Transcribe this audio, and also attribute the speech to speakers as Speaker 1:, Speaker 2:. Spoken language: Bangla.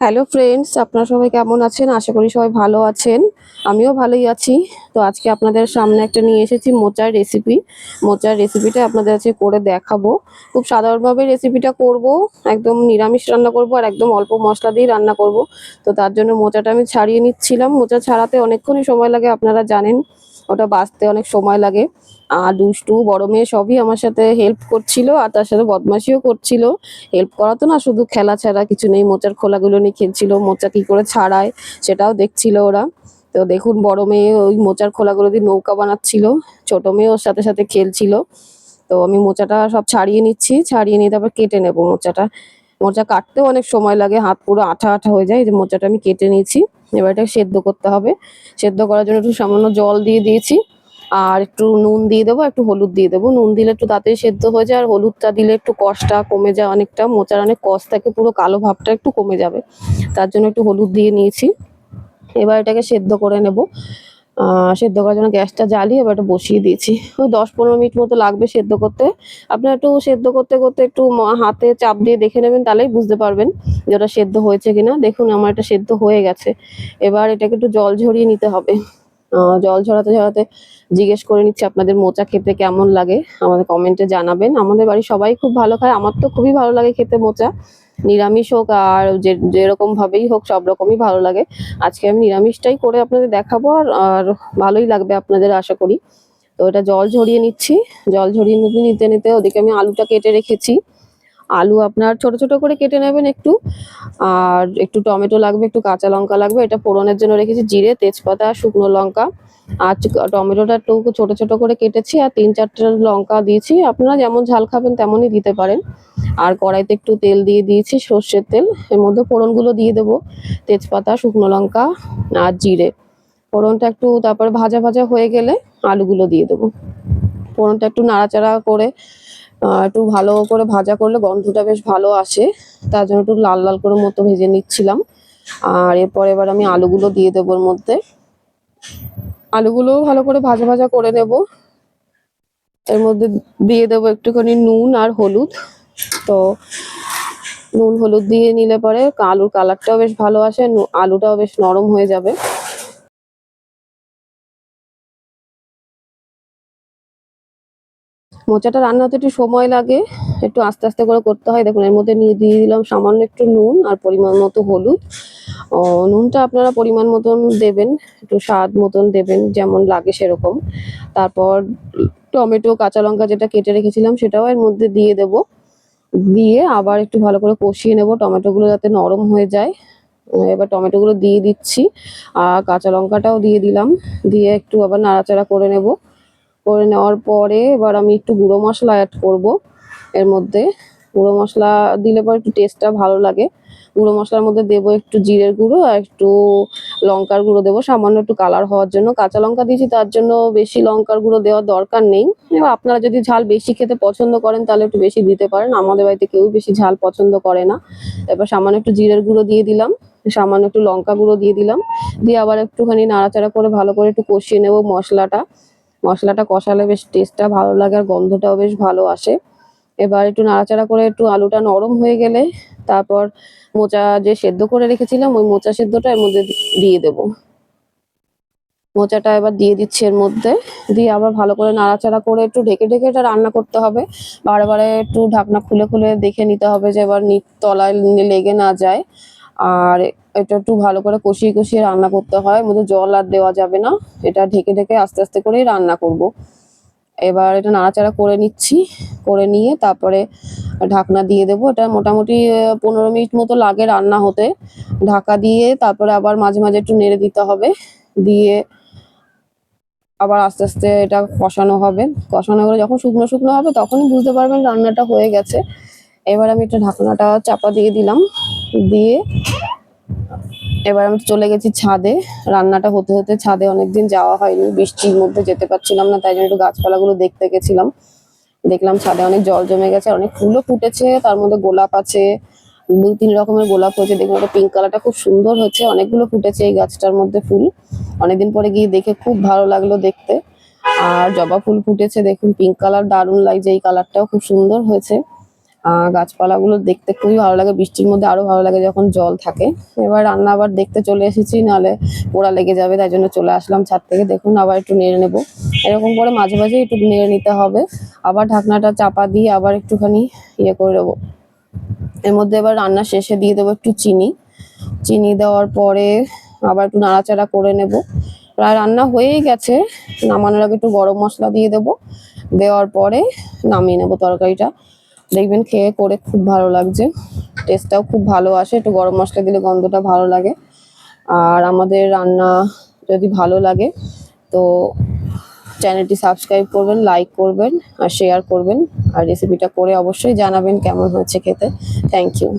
Speaker 1: হ্যালো ফ্রেন্ডস আপনারা সবাই কেমন আছেন? আশা করি সবাই ভালো আছেন। আমিও ভালোই আছি। তো আজকে আপনাদের সামনে একটা নিয়ে এসেছি মোচার রেসিপি মোচার রেসিপিটা আপনাদের আজকে করে দেখাবো। খুব সাধারণভাবে রেসিপিটা করব, একদম নিরামিষ রান্না করব আর একদম অল্প মশলা দিয়ে রান্না করব। তো তার জন্য মোচাটা আমি ছাড়িয়ে নিচ্ছিলাম। মোচা ছাড়াতে অনেকক্ষণই সময় লাগে, আপনারা জানেন। ওটা বাঁচতে অনেক সময় লাগে। আর দুষ্টু, বড় মেয়ে সবই আমার সাথে হেল্প করছিল আর তার সাথে বদমাশিও করছিল। হেল্প করা তো না, শুধু খেলা ছাড়া কিছু নেই। মোচার খোলাগুলো নিয়ে খেলছিল, মোচা কি করে ছাড়ায় সেটাও দেখছিল ওরা। তো দেখুন, বড় মেয়ে ওই মোচার খোলাগুলো দিয়ে নৌকা বানাচ্ছিল। ছোট মেয়ে ওর সাথে সাথে খেলছিল। তো আমি মোচাটা সব ছাড়িয়ে নিচ্ছি, ছাড়িয়ে নিয়ে তারপর কেটে নেব মোচাটা। মোচা কাটতেও অনেক সময় লাগে, হাত পুরো আঠা আঠা হয়ে যায়, এই যে মোচাটা আমি কেটে নিয়েছি। এবার এটা সেদ্ধ করতে হবে। সেদ্ধ করার জন্য একটু সামান্য জল দিয়ে দিয়েছি। আর একটু নুন দিয়ে দেবো, একটু হলুদ দিয়ে দেবো। নুন দিলে একটু তাড়াতাড়ি সেদ্ধ হয়ে যায়, আর হলুদটা দিলে একটু কষটা কমে যায় অনেকটা। মোচার অনেক কষ থাকে, পুরো কালো ভাবটা একটু কমে যাবে। তার জন্য একটু হলুদ দিয়ে নিয়েছি। এবার এটাকে সেদ্ধ করে নেব। সেদ্ধ করার জন্য গ্যাসটা জ্বালিয়ে এবার এটা বসিয়ে দিয়েছি। ওই দশ পনেরো মিনিট মতো লাগবে সেদ্ধ করতে। আপনারা একটু সেদ্ধ করতে করতে একটু হাতে চাপ দিয়ে দেখে নেবেন, তাহলেই বুঝতে পারবেন যে ওটা সেদ্ধ হয়েছে কিনা। দেখুন, আমার এটা সেদ্ধ হয়ে গেছে। এবার এটাকে একটু জল ঝরিয়ে নিতে হবে। জল ঝরাতে ঝরাতে জিজ্ঞেস করে নিচ্ছি আপনাদের মোচা খেতে কেমন লাগে। আমাদের কমেন্টে জানাবেন। আমাদের বাড়ির সবাই খুব ভালো খায়। আমার তো খুবই ভালো লাগে খেতে মোচা। নিরামিষ হোক আর যে যেরকম ভাবেই হোক সব রকমই ভালো লাগে। আজকে আমি নিরামিষটাই করে আপনাদের দেখাবো আর আর ভালোই লাগবে আপনাদের আশা করি। তো এটা জল ঝরিয়ে নিচ্ছি। জল ঝরিয়ে নিতে নিতে নিতে ওদিকে আমি আলুটা কেটে রেখেছি। আলু আপনার ছোট ছোট করে কেটে নেবেন একটু। আর একটু টমেটো লাগবে, একটু কাঁচা লঙ্কা লাগবে, এটা ফোড়নের জন্য রেখেছি জিরে, তেজপাতা, শুকনো লঙ্কা। আর টমেটোটা একটু ছোট ছোট করে কেটেছি আর তিন, চারটে লঙ্কা দিয়েছি। আপনারা যেমন ঝাল খাবেন তেমনই দিতে পারেন। আর কড়াইতে একটু তেল দিয়ে দিয়েছি, সর্ষের তেল। এর মধ্যে ফোড়নগুলো দিয়ে দেবো, তেজপাতা, শুকনো লঙ্কা আর জিরে। ফোড়নটা একটু তারপর ভাজা ভাজা হয়ে গেলে আলুগুলো দিয়ে দেবো। ফোড়নটা একটু নাড়াচাড়া করে একটু ভালো করে ভাজা করলে গন্ধটা বেশ ভালো আসে। তার জন্য একটু লাল লাল করে মতো ভেজে নিচ্ছিলাম। আর এরপর এবার আমি আলুগুলো দিয়ে দেবো এর মধ্যে। আলুগুলো ভালো করে ভাজা ভাজা করে নেব। এর মধ্যে দিয়ে দেবো একটুখানি নুন আর হলুদ। তো নুন হলুদ দিয়ে নিলে পরে আলুর কালারটাও বেশ ভালো আসে আলুটাও বেশ নরম হয়ে যাবে। মোচাটা রান্না হতে একটু সময় লাগে, একটু আস্তে আস্তে করে করতে হয়। দেখুন, এর মধ্যে নিয়ে দিয়ে দিলাম সামান্য একটু নুন আর পরিমাণ মতো হলুদ। ও, নুনটা আপনারা পরিমাণ মতন দেবেন, একটু স্বাদ মতন দেবেন, যেমন লাগে সেরকম। তারপর টমেটো, কাঁচা লঙ্কা যেটা কেটে রেখেছিলাম, সেটাও এর মধ্যে দিয়ে দেব। দিয়ে আবার একটু ভালো করে কষিয়ে নেব। টমেটোগুলো যাতে নরম হয়ে যায়। এবার টমেটোগুলো দিয়ে দিচ্ছি। আর কাঁচা লঙ্কাটাও দিয়ে দিলাম। দিয়ে একটু আবার নাড়াচাড়া করে নেব। করে নেওয়ার পরে এবার আমি একটু গুঁড়ো মশলা অ্যাড করব এর মধ্যে। গুঁড়ো মশলা দিলে পরে একটু টেস্টটা ভালো লাগে। গুঁড়ো মশলার মধ্যে দেবো একটু জিরের গুঁড়ো আর একটু লঙ্কার গুঁড়ো দেবো। সামান্য একটু কালার হওয়ার জন্য। কাঁচা লঙ্কা দিয়েছি, তার জন্য বেশি লঙ্কার গুঁড়ো দেওয়ার দরকার নেই। আপনারা যদি ঝাল বেশি খেতে পছন্দ করেন, তাহলে একটু বেশি দিতে পারেন। আমাদের বাড়িতে কেউ বেশি ঝাল পছন্দ করে না। এবার সামান্য একটু জিরের গুঁড়ো দিয়ে দিলাম। সামান্য একটু লঙ্কা গুঁড়ো দিয়ে দিলাম। দিয়ে আবার একটুখানি নাড়াচাড়া করে ভালো করে একটু কষিয়ে নেব মশলাটা। মশলাটা কষালে বেশ টেস্টটা ভালো লাগে আর গন্ধটাও বেশ ভালো আসে। এবার একটু নাড়াচাড়া করে একটু আলুটা নরম হয়ে গেলে তারপর মোচা যে সেদ্ধ করে রেখেছিলাম, ওই মোচা সেদ্ধটা এর মধ্যে দিয়ে দেবো। মোচাটা এবার দিয়ে দিচ্ছি এর মধ্যে। দিয়ে আবার ভালো করে নাড়াচাড়া করে একটু ঢেকে ঢেকে এটা রান্না করতে হবে। বারে বারে একটু ঢাকনা খুলে খুলে দেখে নিতে হবে যে এবার তলায় লেগে না যায়। আর এটা একটু ভালো করে কষিয়ে কষিয়ে রান্না করতে হয়। মধ্যে জল আর দেওয়া যাবে না। এটা ঢেকে ঢেকে আস্তে আস্তে করেই রান্না করব। এবার এটা নাড়াচাড়া করে নিচ্ছি, করে নিয়ে তারপরে ঢাকনা দিয়ে দেবো। এটা মোটামুটি পনেরো মিনিট মতো লাগে রান্না হতে। ঢাকা দিয়ে তারপরে আবার মাঝে মাঝে একটু নেড়ে দিতে হবে। দিয়ে আবার আস্তে আস্তে এটা কষানো হবে। কষানো করে যখন শুকনো শুকনো হবে তখনই বুঝতে পারবেন রান্নাটা হয়ে গেছে। এবার আমি একটা ঢাকনাটা চাপা দিয়ে দিলাম। দিয়ে এবার আমি চলে গেছি ছাদে। রান্নাটা হতে হতে ছাদে অনেকদিন যাওয়া হয়নি, বৃষ্টির মধ্যে যেতে পারছিলাম না, তাই জন্য একটু গাছপালাগুলো দেখতে গেছিলাম। দেখলাম ছাদে অনেক জল জমে গেছে অনেক ফুলও ফুটেছে, তার মধ্যে গোলাপ আছে দুই তিন রকমের গোলাপ হয়েছে, দেখলাম একটা পিঙ্ক কালারটা খুব সুন্দর হচ্ছে, অনেকগুলো ফুটেছে এই গাছটার মধ্যে ফুল। অনেকদিন পরে গিয়ে দেখে খুব ভালো লাগল দেখতে। আর জবা ফুল ফুটেছে, দেখুন পিঙ্ক কালার দারুণ লাগছে, এই কালারটাও খুব সুন্দর হয়েছে। গাছপালাগুলো দেখতে খুবই ভালো লাগে। বৃষ্টির মধ্যে আরও ভালো লাগে যখন জল থাকে। এবার রান্না আবার দেখতে চলে এসেছি, নাহলে পোড়া লেগে যাবে, তাই জন্য চলে আসলাম ছাদ থেকে। দেখুন, আবার একটু নেড়ে নেব। এরকম করে মাঝে মাঝে একটু নেড়ে নিতে হবে। আবার ঢাকনাটা চাপা দিয়ে আবার একটুখানি ইয়ে করে দেবো এর মধ্যে এবার রান্না শেষে দিয়ে দেবো একটু চিনি। চিনি দেওয়ার পরে আবার একটু নাড়াচাড়া করে নেব। প্রায় রান্না হয়েই গেছে। নামানোর আগে একটু গরম মশলা দিয়ে দেবো। দেওয়ার পরে নামিয়ে নেব তরকারিটা। দেখবেন খেয়ে করে খুব ভালো লাগছে। টেস্টটাও খুব ভালো আসে, একটু গরম মশলা দিলে গন্ধটা ভালো লাগে। আর আমাদের রান্না যদি ভালো লাগে, তো চ্যানেলটি সাবস্ক্রাইব করবেন লাইক করবেন আর শেয়ার করবেন। আর রেসিপিটা করে অবশ্যই জানাবেন কেমন হয়েছে খেতে। Thank you